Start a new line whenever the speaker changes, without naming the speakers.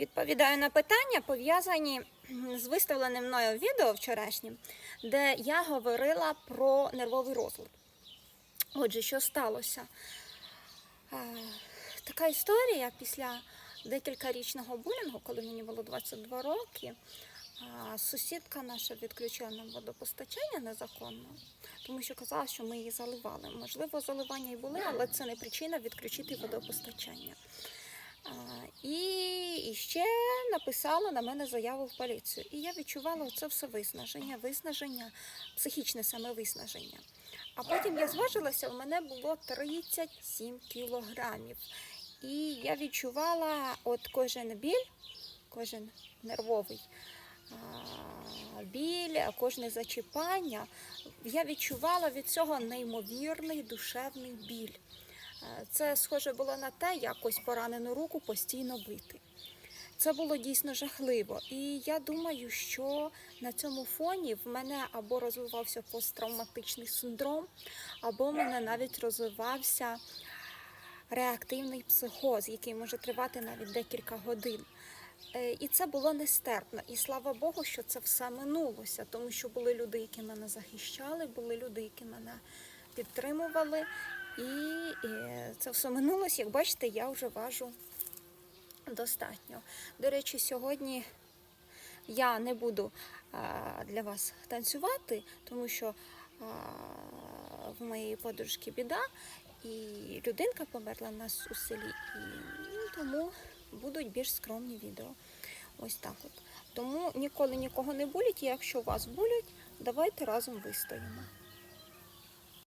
Відповідаю на питання, пов'язані з виставленим мною відео вчорашнім, де я говорила про нервовий розлад. Отже, що сталося? Е, Така історія після декількарічного булінгу, коли мені було 22 роки, сусідка наша відключила нам водопостачання незаконно, тому що казала, що ми її заливали. Можливо, заливання і були, але це не причина відключити водопостачання. І ще написала на мене заяву в поліцію. І я відчувала це все виснаження, виснаження, психічне саме виснаження. А потім я зважилася, у мене було 37 кілограмів. І я відчувала от кожен біль, кожен нервовий біль, кожне зачіпання. Я відчувала від цього неймовірний душевний біль. Е, Це схоже було на те, якось поранену руку постійно бити. Це було дійсно жахливо. І я думаю, що на цьому фоні в мене або розвивався посттравматичний синдром, або в мене навіть розвивався реактивний психоз, який може тривати навіть декілька годин. Е, І це було нестерпно. І слава Богу, що це все минулося, тому що були люди, які мене захищали, були люди, які мене підтримували. І е, це все минулося. Як бачите, я вже важу достатньо. До речі, сьогодні я не буду для вас танцювати, тому що в моєї подружки біда, і людинка померла в нас у селі, і тому будуть більш скромні відео. Ось так от. Тому ніколи нікого не боліть, і якщо вас болять, давайте разом вистоїмо.